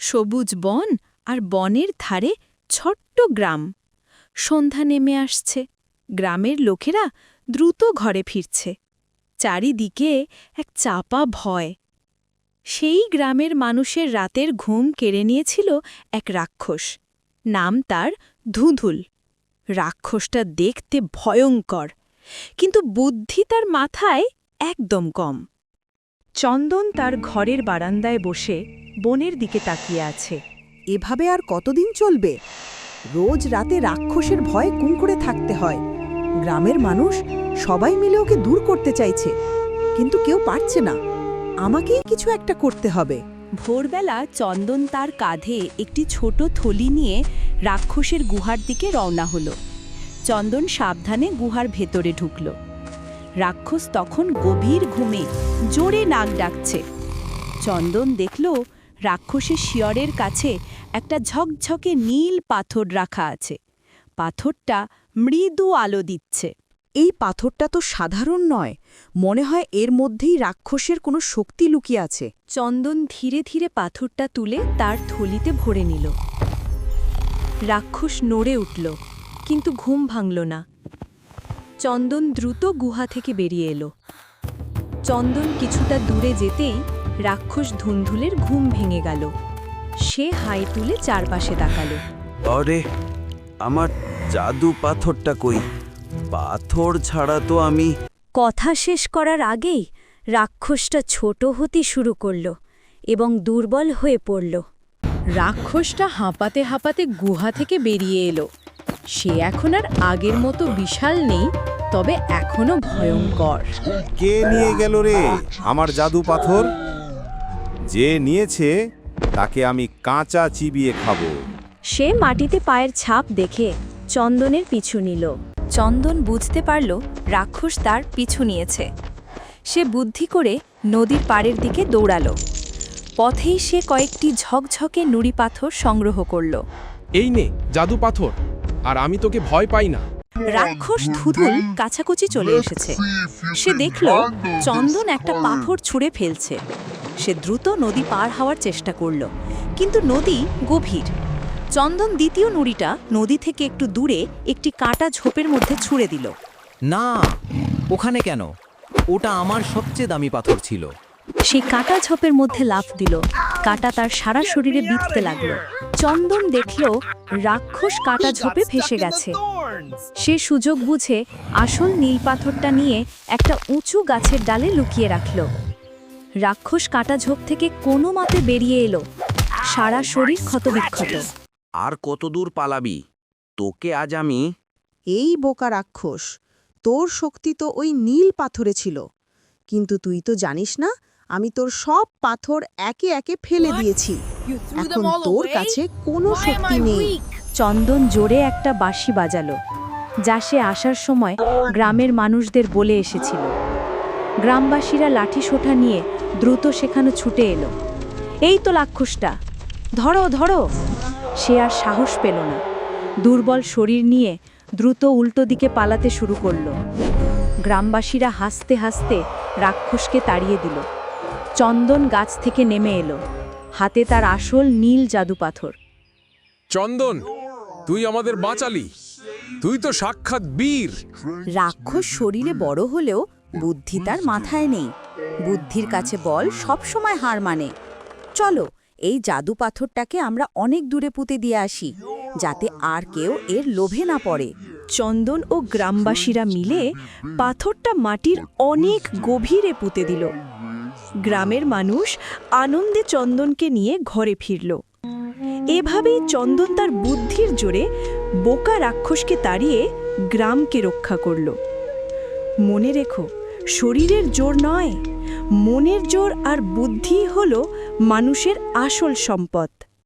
সবুজ বন আর বনের ধারে ছোট্ট গ্রাম। সন্ধ্যা নেমে আসছে। গ্রামের লোকেরা দ্রুত ঘরে ফিরছে। চারিদিকে এক চাপা ভয়। সেই গ্রামের মানুষের রাতের ঘুম কেড়ে নিয়েছিল এক রাক্ষস। নাম তার ধুধুল। রাক্ষসটা দেখতে ভয়ঙ্কর, কিন্তু বুদ্ধি তার মাথায় একদম কম। চন্দন তার ঘরের বারান্দায় বসে বনের দিকে তাকিয়ে আছে। এভাবে আর কতদিন চলবে? রোজ রাতে রাক্ষসের ভয়ে কুম করে থাকতে হয়। গ্রামের মানুষ সবাই মিলে ওকে দূর করতে চাইছে। কিন্তু কেউ পারছে না। আমাকেই কিছু একটা করতে হবে। ভোরবেলা চন্দন তার কাঁধে একটি ছোট থলি নিয়ে রাক্ষসের গুহার দিকে রওনা হলো। চন্দন সাবধানে গুহার ভেতরে ঢুকল। রাক্ষস তখন গভীর ঘুমে জোরে নাক ডাকছে। চন্দন দেখল রাক্ষসের শিয়রের কাছে একটা ঝকঝকে নীল পাথর রাখা আছে। পাথরটা মৃদু আলো দিচ্ছে। এই পাথরটা তো সাধারণ নয়। মনে হয় এর মধ্যেই রাক্ষসের কোনো শক্তি লুকিয়ে আছে। চন্দন ধীরে ধীরে পাথরটা তুলে তার থলিতে ভরে নিল। রাক্ষস নড়ে উঠল, কিন্তু ঘুম ভাঙল না। চন্দন দ্রুত গুহা থেকে বেরিয়ে এলো। চন্দন কিছুটা দূরে যেতেই রাক্ষস ধুন্ধুলের ঘুম ভেঙে গেল। সে হাই তুলে চারপাশে তাকালো। আরে আমার জাদু পাথরটা কই? পাথর ছাড়া তো আমি কথা শেষ করার আগেই রাক্ষসটা ছোট হতে শুরু করল এবং দুর্বল হয়ে পড়ল। রাক্ষসটা হাঁপাতে হাঁপাতে গুহা থেকে বেরিয়ে এলো। সে এখন আর আগের মতো বিশাল নেই তবে এখনও ভয়ঙ্কর। কে নিয়ে গেল রে? আমার জাদু পাথর? যে নিয়েছে তাকে আমি কাঁচা চিবিয়ে খাব। সে মাটিতে পায়ের ছাপ দেখে চন্দনের পিছু নিল। চন্দন বুঝতে পারল রাক্ষস তার পিছু নিয়েছে। সে বুদ্ধি করে নদীর পাড়ের দিকে দৌড়ালো। পথেই সে কয়েকটি ঝকঝকে নুড়ি পাথর সংগ্রহ করল। এই নে জাদু পাথর আর আমি তোকে ভয় পাই না। রাক্ষস ধুধুল কাছাকুচি চলে এসেছে। সে দেখল চন্দন একটা পাথর ছুঁড়ে ফেলছে। সে দ্রুত নদী পার হওয়ার চেষ্টা করল কিন্তু নদী গভীর। চন্দন দ্বিতীয় নুড়িটা নদী থেকে একটু দূরে একটি কাঁটা ঝোপের মধ্যে ছুঁড়ে দিল। না ওখানে কেন? ওটা আমার সবচেয়ে দামি পাথর ছিল। সে কাঁটা ঝোপের মধ্যে লাফ দিল। কাটা তার সারা শরীরে বিঁধতে লাগল। চন্দন দেখল রাক্ষস কাটা ঝোপে ভেসে গেছে। সে সুযোগ বুঝে আসল নীল পাথরটা নিয়ে একটা উঁচু গাছের ডালে লুকিয়ে রাখল। রাক্ষস কাঁটা ঝোপ থেকে কোনো মতে বেরিয়ে এলো। সারা শরীর ক্ষতবিক্ষত। আর কত দূর পালাবি? তোকে আজ আমি এই বোকা রাক্ষস তোর শক্তি তো ওই নীল পাথরে ছিল। কিন্তু তুই তো জানিস না আমি তোর সব পাথর একে একে ফেলে দিয়েছি। এখন তোর কাছে কোনো শক্তি নেই। চন্দন জোরে একটা বাঁশি বাজালো যা সে আসার সময় গ্রামের মানুষদের বলে এসেছিল। গ্রামবাসীরা লাঠি সোঠা নিয়ে দ্রুত সেখানে ছুটে এলো। এই তো রাক্ষসটা ধরো ধরো। সে আর সাহস পেল না। দুর্বল শরীর নিয়ে দ্রুত উল্টো দিকে পালাতে শুরু করল। গ্রামবাসীরা হাসতে হাসতে রাক্ষসকে তাড়িয়ে দিল। চন্দন গাছ থেকে নেমে এলো। হাতে তার আসল নীল জাদু পাথর। চন্দন তুই আমাদের বাঁচালি। তুই তো সাক্ষাৎ বীর। রাক্ষস শরীরে বড় হলেও বুদ্ধি তার মাথায় নেই। বুদ্ধির কাছে বল সব সময় হার মানে। চলো, এই জাদু পাথরটাকে আমরা অনেক দূরে পুঁতে দিয়ে আসি, যাতে আর কেউ এর লোভে না পড়ে। চন্দন ও গ্রামবাসীরা মিলে পাথরটা মাটির অনেক গভীরে পুঁতে দিল। গ্রামের মানুষ আনন্দে চন্দনকে নিয়ে ঘরে ফিরল। এভাবেই চন্দন তার বুদ্ধির জোরে বোকা রাক্ষসকে তাড়িয়ে গ্রামকে রক্ষা করল। মনে রেখো শরীরের জোর নয় মনের জোর আর বুদ্ধি হল মানুষের আসল সম্পদ।